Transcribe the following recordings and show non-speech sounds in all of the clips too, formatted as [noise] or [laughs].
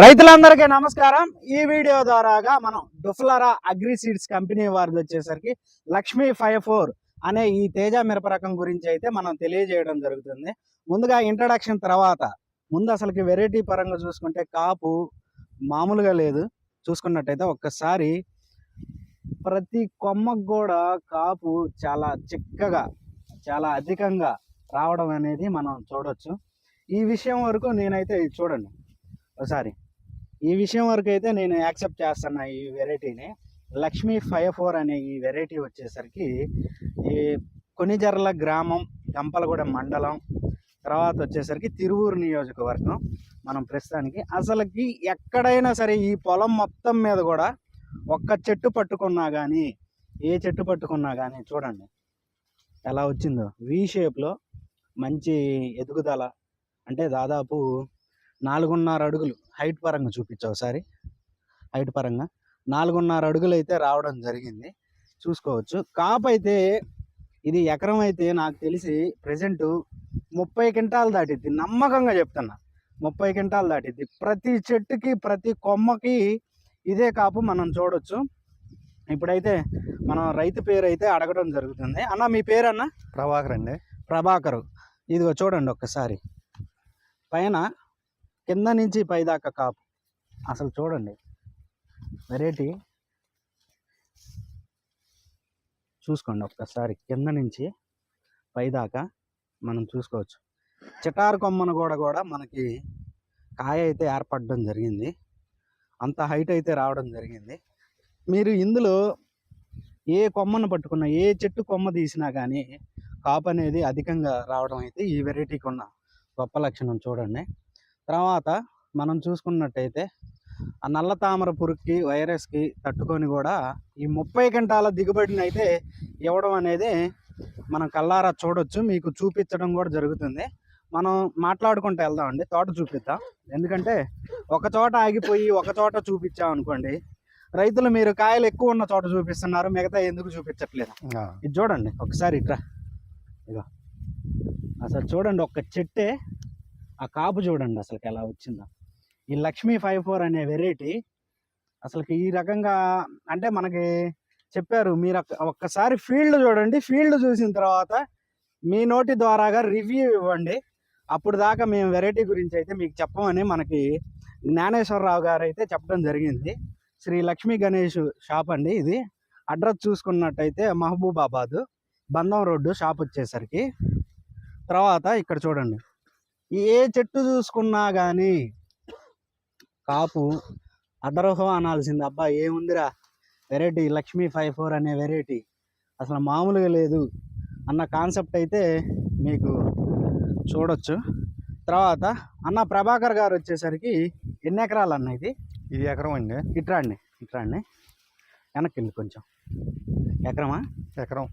రైతులందరికీ నమస్కారం. ఈ వీడియో ద్వారాగా మనం డుఫ్లరా అగ్రి సీడ్స్ కంపెనీ వారిది వచ్చేసరికి లక్ష్మీ ఫైవ్ ఫోర్ అనే ఈ తేజ మిరప రకం గురించి అయితే మనం తెలియజేయడం జరుగుతుంది. ముందుగా ఇంట్రడక్షన్ తర్వాత ముందు అసలుకి వెరైటీ పరంగా చూసుకుంటే కాపు మామూలుగా లేదు. చూసుకున్నట్టయితే ఒక్కసారి ప్రతి కొమ్మకు కూడా కాపు చాలా చిక్కగా చాలా అధికంగా రావడం అనేది మనం చూడొచ్చు. ఈ విషయం వరకు నేనైతే ఇది చూడండి. ఒకసారి ఈ విషయం వరకు అయితే నేను యాక్సెప్ట్ చేస్తున్నా ఈ వెరైటీని. లక్ష్మీ ఫైవ్ ఫోర్ అనే ఈ వెరైటీ వచ్చేసరికి ఈ కొనిజర్ల గ్రామం గంపలగూడెం మండలం తర్వాత వచ్చేసరికి తిరువూరు నియోజకవర్గం మనం ప్రస్తుతానికి. అసలుకి ఎక్కడైనా సరే ఈ పొలం మొత్తం మీద కూడా ఒక్క చెట్టు పట్టుకున్నా కానీ ఏ చెట్టు పట్టుకున్నా కానీ చూడండి ఎలా వచ్చిందో. వి షేప్లో మంచి ఎదుగుదల అంటే దాదాపు నాలుగున్నర అడుగులు. హైట్ పరంగా చూపించు ఒకసారి. హైట్ పరంగా. నాలుగున్నర అడుగులు అయితే రావడం జరిగింది. చూసుకోవచ్చు. కాపు అయితే ఇది ఎకరం అయితే నాకు తెలిసి ప్రజెంట్ ముప్పై క్వింటాలు దాటిద్ది. నమ్మకంగా చెప్తున్నా. ముప్పై క్వింటాలు దాటిద్ది. ప్రతి చెట్టుకి ప్రతి కొమ్మకి ఇదే కాపు మనం చూడొచ్చు. ఇప్పుడైతే మనం రైతు పేరు అయితే అడగడం జరుగుతుంది. అన్న మీ పేరు అన్న? ప్రభాకర్ అండి. ప్రభాకరు. ఇదిగో చూడండి ఒక్కసారి. పైన కింద నుంచి పైదాకా కాపు. అసలు చూడండి. వెరైటీ చూసుకోండి ఒక్కసారి. కింద నుంచి పైదాకా మనం చూసుకోవచ్చు. చిటారు కొమ్మను కూడా కూడా మనకి కాయ అయితే ఏర్పడడం జరిగింది. అంత హైట్ అయితే రావడం జరిగింది. మీరు ఇందులో ఏ కొమ్మను పట్టుకున్నా ఏ చెట్టు కొమ్మ తీసినా కానీ కాపు అనేది అధికంగా రావడం అయితే ఈ వెరైటీకి ఉన్న గొప్ప లక్షణం చూడండి. తర్వాత మనం చూసుకున్నట్టయితే ఆ నల్ల తామర పురుగుకి వైరస్కి తట్టుకొని కూడా ఈ ముప్పై గంటల దిగుబడిని అయితే ఇవ్వడం అనేది మనం కల్లారా చూడొచ్చు. మీకు చూపించడం కూడా జరుగుతుంది. మనం మాట్లాడుకుంటూ వెళ్దామండి తోట చూపిద్దాం. ఎందుకంటే ఒక చోట ఆగిపోయి ఒక చోట చూపించాం అనుకోండి రైతులు మీరు కాయలు ఎక్కువ ఉన్న చోట చూపిస్తున్నారు మిగతా ఎందుకు చూపించట్లేదు? ఇది చూడండి. ఒకసారి ఇట్రా. ఇగో అసలు చూడండి ఒక్క చెట్టే ఆ కాపు చూడండి అసలుకి ఎలా వచ్చిందో. ఈ లక్ష్మీ ఫైవ్ ఫోర్ అనే వెరైటీ అసలుకి ఈ రకంగా అంటే మనకి చెప్పారు మీరు ఒక్కసారి ఫీల్డ్ చూడండి. ఫీల్డ్ చూసిన తర్వాత మీ నోటి ద్వారాగా రివ్యూ ఇవ్వండి. అప్పుడు దాకా మేము వెరైటీ గురించి అయితే మీకు చెప్పమని మనకి జ్ఞానేశ్వరరావు గారు అయితే చెప్పడం జరిగింది. శ్రీ లక్ష్మీ గణేష్ షాప్ అండి ఇది. అడ్రస్ చూసుకున్నట్టయితే మహబూబాబాద్ బంధం రోడ్డు షాప్ వచ్చేసరికి. తర్వాత ఇక్కడ చూడండి. ఏ చెట్టు చూసుకున్నా కానీ కాపు అదరహం అనాల్సింది. అబ్బా ఏముందిరా? వెరైటీ లక్ష్మీ ఫైవ్ ఫోర్ అనే వెరైటీ. అసలు మామూలుగా లేదు అన్న కాన్సెప్ట్ అయితే మీకు చూడొచ్చు. తర్వాత అన్న ప్రభాకర్ గారు వచ్చేసరికి ఎన్ని ఎకరాలు అన్న ఇది? ఇది ఎకరం అండి. ఇట్రా అండి ఇట్రా అండి వెనక్కి కొంచెం. ఎకరమా? ఎకరం.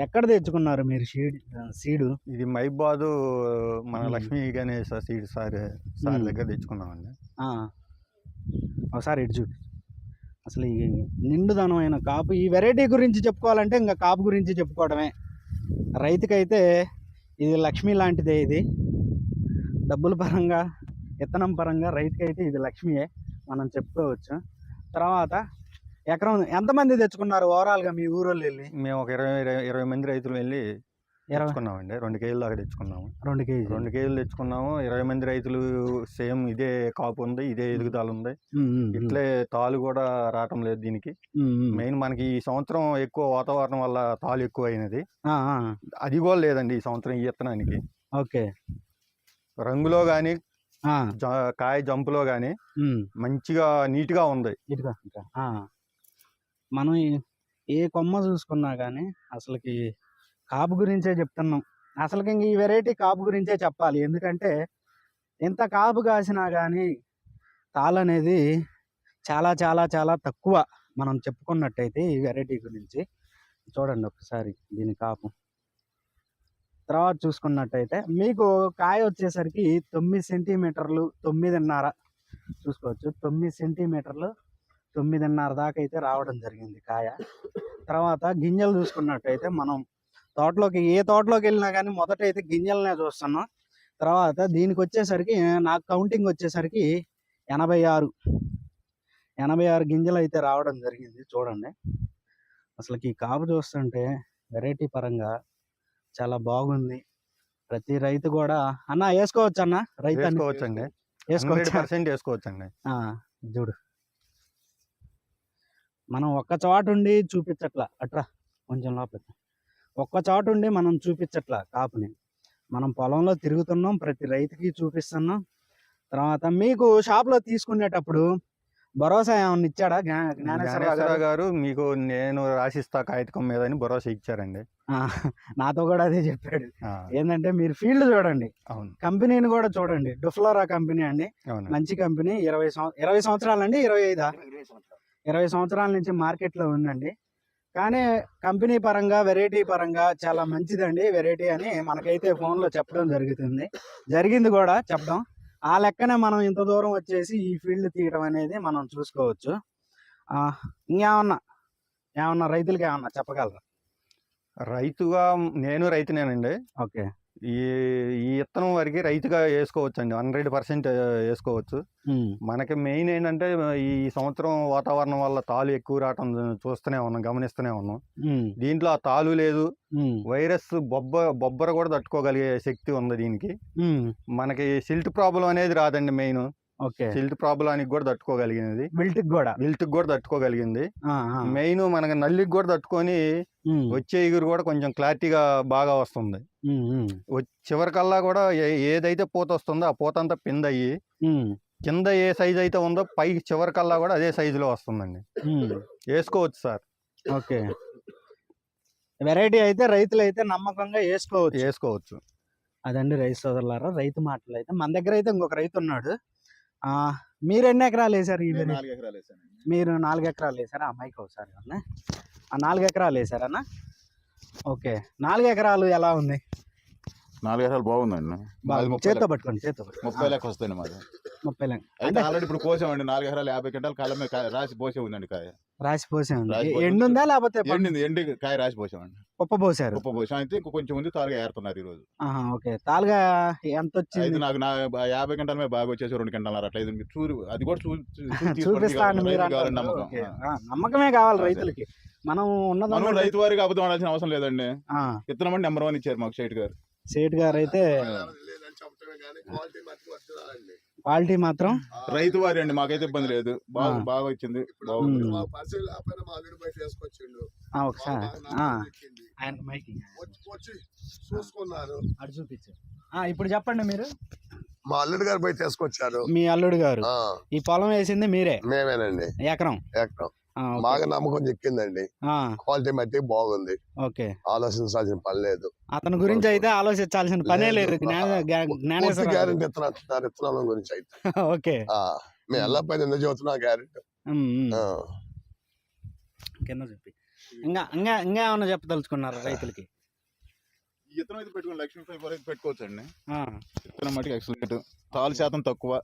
ఎక్కడ తెచ్చుకున్నారు మీరు సీడ్ సీడు? ఇది మైబాదు మన. Lakshmi Ganesh seed sir sir. దగ్గర తెచ్చుకున్నామండి. ఒకసారి ఇటు చూపి అసలు ఈ నిండుదనమైన కాపు ఈ వెరైటీ గురించి చెప్పుకోవాలంటే ఇంకా కాపు గురించి చెప్పుకోవడమే. రైతుకైతే ఇది లక్ష్మి లాంటిదే ఇది. డబ్బుల పరంగా విత్తనం పరంగా రైతుకైతే ఇది లక్ష్మియే. మనం చెప్పుకోవచ్చు. తర్వాత ఎకరం ఎంతమంది తెచ్చుకున్నారు ఓవరాల్గా మీ ఊరోళ్ళు వెళ్ళి? మేము ఒక ఇరవై ఇరవై- మంది రైతులు వెళ్ళి తెచ్చుకున్నామండి. రెండు కేజీలు దాకా తెచ్చుకున్నాము. రెండు కేజీ రెండు కేజీలు తెచ్చుకున్నాము. ఇరవై మంది రైతులు సేమ్ ఇదే కాపు ఉంది ఇదే ఎదుగుదల ఉంది. ఇట్లే తాలు కూడా రావటం లేదు దీనికి. మెయిన్ మనకి ఈ సంవత్సరం ఎక్కువ వాతావరణం వల్ల తాలు ఎక్కువ అయినది అది కూడా లేదండి ఈ సంవత్సరం ఈ విత్తనానికి. ఓకే. రంగులో కానీ కాయ జంపులో కానీ మంచిగా నీట్గా ఉంది. మనం ఏ కొమ్మ చూసుకున్నా కానీ అసలుకి కాపు గురించే చెప్తున్నాం. అసలుకి ఇంక ఈ వెరైటీ కాపు గురించే చెప్పాలి. ఎందుకంటే ఎంత కాపు కాసినా కానీ తాళ్ళు అనేది చాలా చాలా చాలా తక్కువ మనం చెప్పుకున్నట్టయితే ఈ వెరైటీ గురించి. చూడండి ఒకసారి దీని కాపు. తర్వాత చూసుకున్నట్టయితే మీకు కాయ వచ్చేసరికి తొమ్మిది సెంటీమీటర్లు తొమ్మిదిన్నర చూసుకోవచ్చు. తొమ్మిది సెంటీమీటర్లు తొమ్మిదిన్నర దాకా అయితే రావడం జరిగింది కాయ. తర్వాత గింజలు చూసుకున్నట్టయితే మనం తోటలోకి ఏ తోటలోకి వెళ్ళినా కానీ మొదట అయితే గింజలనే చూస్తున్నాం. తర్వాత దీనికి వచ్చేసరికి నాకు కౌంటింగ్ వచ్చేసరికి ఎనభై ఆరు ఎనభై ఆరు గింజలు అయితే రావడం జరిగింది చూడండి. అసలుకి ఈ కాపు చూస్తుంటే వెరైటీ పరంగా చాలా బాగుంది. ప్రతి రైతు కూడా అన్న వేసుకోవచ్చు అన్న రైతు వేసుకోవచ్చండి. వేసుకోవచ్చు? వేసుకోవచ్చండి. చూడు. మనం ఒక్క చోట ఉండి చూపించట్లా. అట్రా కొంచెం లోపల ఒక్క చోట ఉండి మనం చూపించట్లా కాపుని. మనం పొలంలో తిరుగుతున్నాం ప్రతి రైతుకి చూపిస్తున్నాం. తర్వాత మీకు షాప్లో తీసుకునేటప్పుడు భరోసా ఏమన్నా ఇచ్చాడా? జ్ఞా- జ్ఞానేశ్వరరావు గారు? మీకు నేను రాసిస్తా కాగితం మీద అని భరోసా ఇచ్చారండి. నాతో కూడా అదే చెప్పాడు. ఏంటంటే మీరు ఫీల్డ్ చూడండి. అవును. కంపెనీని కూడా చూడండి. డుఫ్లోరా కంపెనీ అండి. మంచి కంపెనీ. ఇరవై ఇరవై సంవత్సరాలండి ఇరవై ఐదా? ఇరవై సంవత్సరాల నుంచి మార్కెట్లో ఉందండి. కానీ కంపెనీ పరంగా వెరైటీ పరంగా చాలా మంచిదండి. వెరైటీ అని మనకైతే ఫోన్లో చెప్పడం జరుగుతుంది. జరిగింది కూడా చెప్పడం. ఆ లెక్కనే మనం ఇంత దూరం వచ్చేసి ఈ ఫీల్డ్ తీయడం అనేది మనం చూసుకోవచ్చు. ఆ, ఇంకేమన్నా? ఏమన్నా రైతులకి ఏమన్నా చెప్పగలరా? రైతుగా నేను రైతునేనండి. ఓకే. ఈ ఈ ఇత్తనం వరకు రైతుగా వేసుకోవచ్చండి. హండ్రెడ్ పర్సెంట్ వేసుకోవచ్చు. మనకి మెయిన్ ఏంటంటే ఈ సంవత్సరం వాతావరణం వల్ల తాలు ఎక్కువ రావటం చూస్తూనే ఉన్నాం గమనిస్తూనే ఉన్నాం. దీంట్లో ఆ తాలు లేదు. వైరస్ బొబ్బ బొబ్బర కూడా తట్టుకోగలిగే శక్తి ఉంది దీనికి. మనకి సిల్ట్ ప్రాబ్లం అనేది రాదండి మెయిన్. సిల్ట్ ప్రాబ్లానికి కూడా తట్టుకోగలిగినది విల్ట్కి కూడా? విల్ట్కి కూడా తట్టుకోగలిగింది. మెయిన్ మనకి నల్లికి కూడా తట్టుకొని వచ్చే ఎగురు కూడా కొంచెం క్లారిటీగా బాగా వస్తుంది. చివరికల్లా కూడా ఏదైతే పూత వస్తుందో ఆ పూత అంతా పింద అయ్యి ఉమ్, కింద ఏ సైజ్ అయితే ఉందో పై చివరికల్లా కూడా అదే సైజులో వస్తుందండి. వేసుకోవచ్చు సార్. ఓకే. వెరైటీ అయితే రైతులు అయితే నమ్మకంగా వేసుకోవచ్చు. వేసుకోవచ్చు. అదండి రైతు సోదరులారా రైతు మాటలు అయితే మన దగ్గర అయితే ఇంకొక రైతు ఉన్నాడు. మీరు ఎన్ని ఎకరాలు వేసారు ఈ? నాలుగు ఎకరాలు మీరు నాలుగు ఎకరాలు వేసారా అమ్మాయికి ఒకసారి అన్న ఆ నాలుగు ఎకరాలు వేసారన్న ఓకే. నాలుగు ఎకరాలు ఎలా ఉంది? నాలుగు ఎకరాలు బాగుందండి లెక్క- పట్టుకోండి పట్టుకోండి. ముప్పై లెక్క వస్తుంది మాది. ముప్పై లెక్క అయితే ఆల్రెడీ ఇప్పుడు కోసామండి నాలుగు ఎకరాలు యాభై క్వింటాలు కాలం మీద కాయ రాసి పోసే ఉందండి కాయ. రాసి పోసే ఉంది రాసి పోసి ఎండు ఉందా లేకపోతే ఎండింది ఎండి కాయ రాసి పోసామండి. ఉప్ప పోసారు. ఉప్ప పోసాం అయితే ఇంకో కొంచెం ఉంది తాలుగా ఏరుతున్నారు ఈ రోజు ఓకే. తాలుగా ఎంత వచ్చింది? నాకు నా యాభై క్వింటాల మీద బాగా వచ్చేసి రెండు క్వింటాలు అట్లా ఇది చూడు అది కూడా. చూపిస్తాను నమ్మకమే కావాలి. రైతులకి. మనం ఉన్నది మనం ఉన్నట్టు- రైతు వారికి అబద్ధం ఆడాల్సిన అవసరం లేదండి. అంటే నెంబర్ వన్ ఇచ్చారు మాకు షైట్ గారు. సేట్ గారు అయితే క్వాలిటీ మాత్రం రైతు వారి అండి మాకైతే ఇబ్బంది లేదు. బాగా. బాగా వచ్చింది. ఒకసారి. ఆయన చూసుకున్నారు. అటు చూపించు. ఆ, ఇప్పుడు చెప్పండి మీరు. మా అల్లుడు గారు బయట వేసుకొచ్చారు మీ అల్లుడు గారు. ఈ పొలం వేసింది మీరే? మేమేనండి. ఎకరం? ఓకే. బాగా నమ్మకం చెక్కిందండి. ఆ, క్వాలిటీ మట్టి బాగుంది. ఓకే. ఆలోచించాల్సిన పని లేదు. అతని గురించి అయితే ఆలోచించాల్సిన పనే లేదు. గ్యారెంటీ ఇస్తున్నారు ఇత్తనాల గురించి అయితే. ఓకే. ఆ, మీ ఎలా పైన ఎందుకు చెబుతున్నా గ్యారెంటీ. కింద చెప్పి. ఇంకా ఇంకా ఇంకా ఏమన్నా చెప్పదలుచుకున్నారు రైతులకి? ఈ ఇత్తనం అయితే పెట్టుకుని లక్ష్మీ ఫైవ్ అయితే పెట్టుకోవచ్చు అండి ఆ, ఇత్తనం మటుకు ఎక్సలెంట్. తాలు శాతం తక్కువ.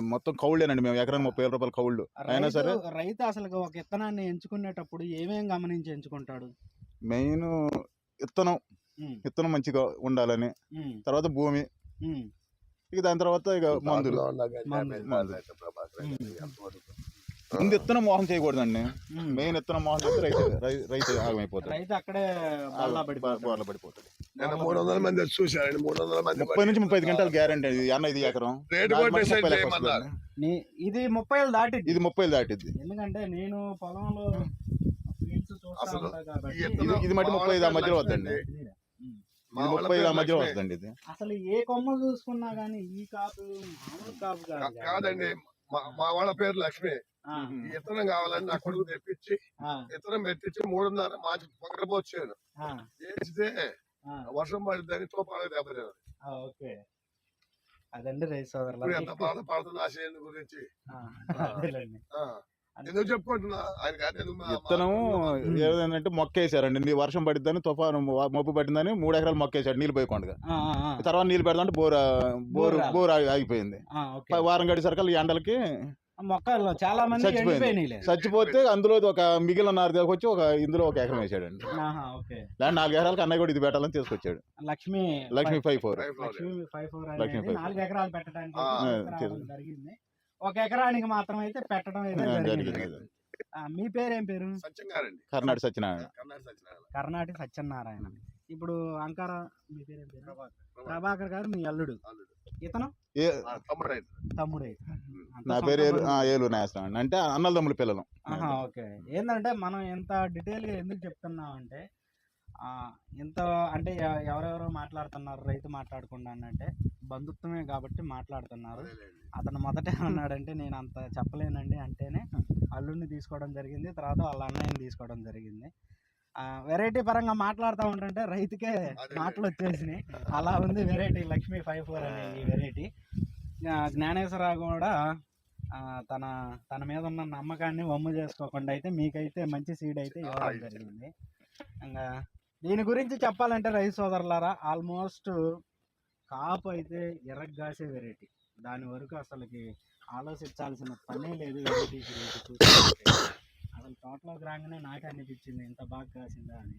మొత్తం కౌళ్ళేనండి. మేము ఎకరానికి ముప్పై వేల రూపాయల కౌళ్ళు. అయినా సరే రైతు అసలు ఒక విత్తనాన్ని ఎంచుకునేటప్పుడు ఏమేం గమనించి ఎంచుకుంటాడు? మెయిన్ ఇత్తనం. ఉమ్, ఇత్తనం మంచిగా ఉండాలని. తర్వాత భూమి. ఇక దాని తర్వాత ఇక మందులు. ముందు ఇత్తనం మోహం చేయకూడదండి. మెయిన్ ఇత్తనం మోహం చేస్తే రైతు రై- రైతు ఆగమైపోతాడు. రైతు అక్కడే. బోర్ల పడిపోతాడు. మూడు వందల మంది వచ్చి చూశారండి మూడు వందల మంది ముప్పై నుంచి ముప్పై ఐదు గంటలు గ్యారంటీ ఇది అన్న ఇది ఎకరం. రేటు కూడా డిసైడ్ చేయమన్నారు. నీ- ఇది ముప్పై ఏళ్ళు దాటింది ఇది ముప్పై దాటిద్ది. ఎందుకంటే నేను పొలంలో fields చూస్తా అసలు ఉంటా కాబట్టి. ఇది- ఇది మట్టి ముప్పై ఐదు ఆ మధ్యలో వద్దండి. ఇది వాళ్ళ ముప్పై ఐదు ఆ పేరు మధ్యలో లక్ష్మి. వస్తుందండి ఇది అసలు ఏ కొమ్మ చూసుకున్నా గానీ ఈ కాపు మామూలు కాపు కాదు కా- కదా. కాదండి మా మా వాళ్ళ పేరు లక్ష్మి. ఆ, ఈ కావాలని నా కొడుకు తెప్పించి ఆ, ఇత్తనం పెట్టించి మూడున్నర మార్చి పొగరపోచ్చాను ఆ, వేస్తే ఆ, వర్షం పడిందని ఓకే. అదండి రైతు ఎంత గురించి. అదేలేండి. ఆ. ఎందుకు చెప్పుకుంటున్నా? విత్తనం. ఏదంటే మొక్క వేసారండి నీ వర్షం పడిద్దని తుఫాను మబ్బు పట్టిందని మూడు ఎకరాలు మొక్క వేసాడు నీళ్ళు పోయకుండా. ఆ, ఆ, ఆ, తర్వాత నీళ్ళు పెడతాంటే బోర్ బోర్ బోర్ ఆగిపోయింది. ఆ, ఓకే. ప- వారం గడి సరికల్ ఈ ఎండలకి మొక్కల్లో చాలా మంది చచ్చిపోయింది. ఎండిపోయినాయిలే. చచ్చిపోతే అందులో ఒక మిగిలిన నారు తీసుకొచ్చి ఒక ఇందులో ఒక ఎకరం వేసాడండి. దాని నాలుగు ఎకరాలకు అన్నయ్య కూడా ఇది పెట్టాలని తీసుకొచ్చాడు. Lakshmi Lakshmi five four. Lakshmi five four Lakshmi నాలుగు ఎకరాలు పెట్టడానికి జరిగింది. ఒక ఎకరానికి మాత్రం అయితే పెట్టడం అయితే జరిగింది. మీ పేరేం పేరు? కర్ణాటక సత్యనారాయణ. కర్ణాటక సత్యనారాయణ. కర్ణాటి సత్యనారాయణ. ఇప్పుడు అంకార మీ పేరేం పేరు? ప్రభాకర్. గారు మీ అల్లుడు. ఇతను? తమ్ముడు. తమ్ముడే. నా పేరు ఏలు నాగేశ్వరం అండి. అంటే అన్నదమ్ముల పిల్లలు. ఓకే. ఏంటంటే మనం ఎంత డీటెయిల్గా ఎందుకు చెప్తున్నాం అంటే ఇంత అంటే ఎవరెవరో మాట్లాడుతున్నారు రైతు మాట్లాడకుండా అంటే బంధుత్వమే కాబట్టి మాట్లాడుతున్నారు. అతను మొదట ఏమన్నాడంటే నేను అంత చెప్పలేనండి అంటేనే అల్లుడిని తీసుకోవడం జరిగింది తర్వాత వాళ్ళ అన్నయ్యని తీసుకోవడం జరిగింది. వెరైటీ పరంగా మాట్లాడుతూ ఉంటుంటే రైతుకే. మాటలు వచ్చేసినాయి. అలా ఉంది వెరైటీ లక్ష్మీ ఫైవ్ ఫోర్ అనే ఈ వెరైటీ. జ్ఞానేశ్వరరావు కూడా తన తన మీద ఉన్న నమ్మకాన్ని వమ్ము చేసుకోకుండా అయితే మీకైతే మంచి సీడ్ అయితే ఇవ్వడం జరిగింది. ఇంకా దీని గురించి చెప్పాలంటే రైతు సోదరులారా ఆల్మోస్ట్ కాపు అయితే ఎర్రగాసే వెరైటీ దాని వరకు అసలుకి ఆలోచించాల్సిన పనే లేదు వెరైటీ గురించి అసలు తోటలోకి రాగానే నాకే అనిపించింది ఇంత బాగా కాసిందా అని.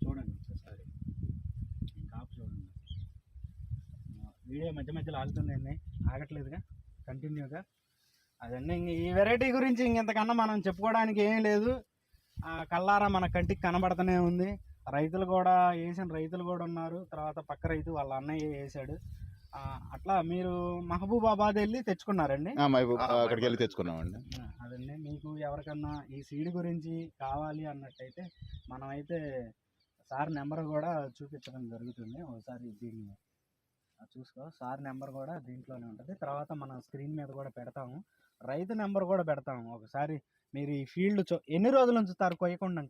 చూడండి ఒకసారి. కాపు చూడండి. వీడియో మధ్య మధ్యలో ఆగుతుందండి ఆగట్లేదుగా? కంటిన్యూగా అదండి. ఇంక ఈ వెరైటీ గురించి ఇంకెంతకన్నా మనం చెప్పుకోవడానికి ఏం లేదు. ఆ, కల్లారా మన కంటికి కనబడుతూనే ఉంది. రైతులు కూడా వేసిన రైతులు కూడా ఉన్నారు. తర్వాత పక్క రైతు వాళ్ళ అన్నయ్య వేసాడు అట్లా మీరు మహబూబాబాద్ వెళ్ళి తెచ్చుకున్నారండి? అక్కడికి వెళ్ళి తెచ్చుకున్నామండి. అదండి. మీకు ఎవరికన్నా ఈ సీడ్ గురించి కావాలి అన్నట్టయితే మనమైతే సార్ నెంబర్ కూడా చూపించడం జరుగుతుంది. ఒకసారి దీన్ని చూసుకో. సార్ నెంబర్ కూడా దీంట్లోనే ఉంటుంది. తర్వాత మనం స్క్రీన్ మీద కూడా పెడతాము. రైతు నెంబర్ కూడా పెడతాము ఒకసారి. మీరు ఈ ఫీల్డ్ ఎన్ని రోజులు ఉంచుతారు కొయ్యకుండా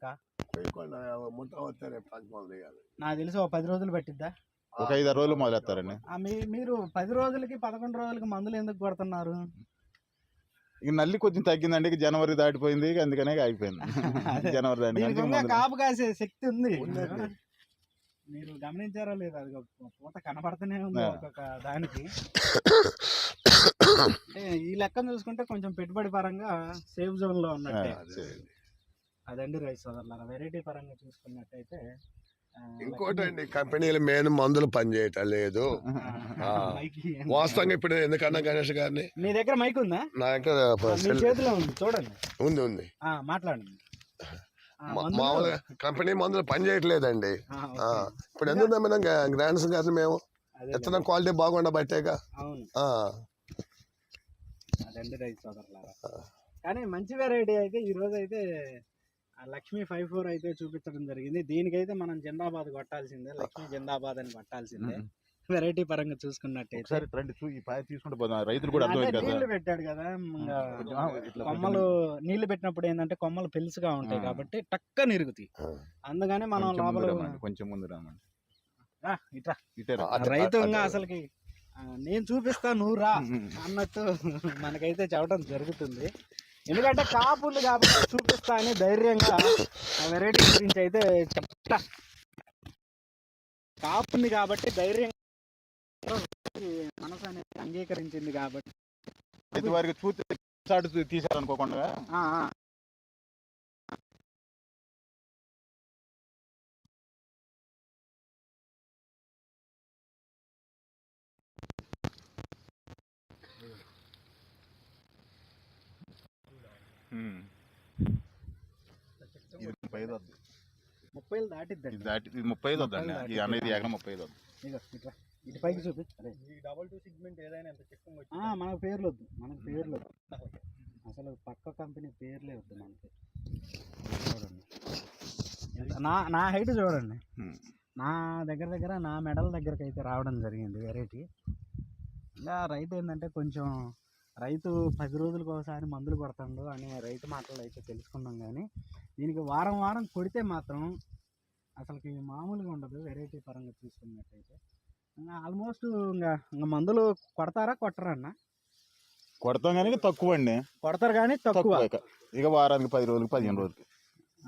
నాకు తెలిసి ఒక పది రోజులు పట్టిద్దా? ఒక ఐదు రోజులు మొదలెత్తారండి. మీరు పది రోజులకి పదకొండు రోజులకి మందులు ఎందుకు కొడుతున్నారు? ఇక నల్లి కొంచెం తగ్గిందండి ఇక జనవరి దాటిపోయింది అందుకనే అదే. జనవరి దాటి కాపు కాసే శక్తి ఉంది. మీరు గమనించారో లేదు అది పూత కనబడుతూనే ఉంది. ఒక్కొక్క దానికి. [coughs] ఈ లెక్కను చూసుకుంటే కొంచెం పెట్టుబడి పరంగా సేఫ్ జోన్లో ఉన్నట్టే. అదండి రైస్ సోదరులారా వెరైటీ పరంగా చూసుకున్నట్టయితే ఆ, ఇంకోటి అండి కంపెనీలు మెయిన్ మందులు పనిచేయటం [laughs] లేదు. వాస్తవంగా ఇప్పుడు ఎందుకన్నా గణేష్ గారిని? మీ దగ్గర మైక్ ఉందా? నా దగ్గర చేతిలో ఉంది చూడండి. ఉంది ఉంది. మాట్లాడండి. మామూలుగా కంపెనీ మందులు పనిచేయట్లేదండి. ఇప్పుడు ఎందుకు గ్రాండ్స్ గారిని మేము? అదే విత్తనం క్వాలిటీ బాగుండబట్టేగా. అదండి రైతు సోదరులారా. కానీ మంచి వెరైటీ అయితే ఈ రోజు అయితే లక్ష్మీ ఫైవ్ ఫోర్ అయితే చూపించడం జరిగింది. దీనికైతే మనం జిందాబాద్ కొట్టాల్సిందే లక్ష్మీ జిందాబాద్ అని కొట్టాల్సిందే. వెరైటీ పరంగా చూసుకున్నట్టయితే. తీసుకుంటే రైతులు కూడా నీళ్ళు పెట్టాడు కదా కొమ్మలు నీళ్ళు పెట్టినప్పుడు ఏంటంటే కొమ్మలు పెలుసుగా ఉంటాయి. కాబట్టి టక్క నిరుగుతాయి. అందుకని మనం లోపల కొంచెం ముందు రామండి ఇట్రా రైతు అసలుకి నేను చూపిస్తా నువ్వు రా. అన్నట్టు మనకైతే చెప్పడం జరుగుతుంది. ఎందుకంటే కాపు ఉంది కాబట్టి చూపిస్తా అని ధైర్యంగా వెరైటీ గురించి అయితే చెప్తా. కాపు ఉంది కాబట్టి ధైర్యంగా మనసు అనేది అంగీకరించింది కాబట్టి. రైతు వారికి చూస్తే చాటు తీసారనుకోకుండా ఇది ముప్పై ఐదు వద్దు. ముప్పై ఏళ్ళు దాటిద్దండి ఇది దాటి ఇది ముప్పై ఐదు వద్దండి ముప్పై ఎకరం ఐదు వద్దు ఇటు పైకి చూపి. అదే డబల్ టూ సిగ్మెంట్ ఏదైనా ఎంత చెక్క ఆ, మనకు పేర్లు వద్దు. మనకు పేర్లు వద్దు. అసలు పక్క కంపెనీ పేర్లే వద్దు మనకి. చూడండి. నా నా హైట్ చూడండి. నా దగ్గర దగ్గర నా మెడల్ దగ్గరకు అయితే రావడం జరిగింది వెరైటీ ఇంకా రైతు ఏంటంటే కొంచెం రైతు పది రోజులకు ఒకసారి మందులు కొడతాడు అనే రైతు మాటలు అయితే తెలుసుకున్నాం కానీ దీనికి వారం వారం కొడితే మాత్రం అసలుకి మామూలుగా ఉండదు వెరైటీ పరంగా చూసుకున్నట్టయితే. ఇంకా ఆల్మోస్ట్ ఇంకా ఇంకా మందులు కొడతారా కొట్టరా అన్న? కొడతాం కానీ తక్కువ అండి కొడతారు కానీ తక్కువ. ఇక. ఇక వారానికి పది రోజులకి పదిహేను రోజులకి.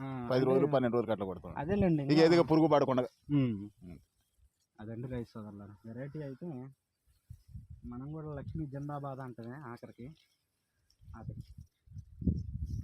ఆ, పది రోజులు పన్నెండు రోజులకి అట్లా కొడతాం. అదేలేండి ఇక ఇంకా- ఏదిగా పురుగు పడకుండా. ఉమ్. అదండి రైస్ సోదరులారా వెరైటీ అయితే మనం కూడా లక్ష్మీ జిందాబాద్ అంటమే ఆఖరికి. అది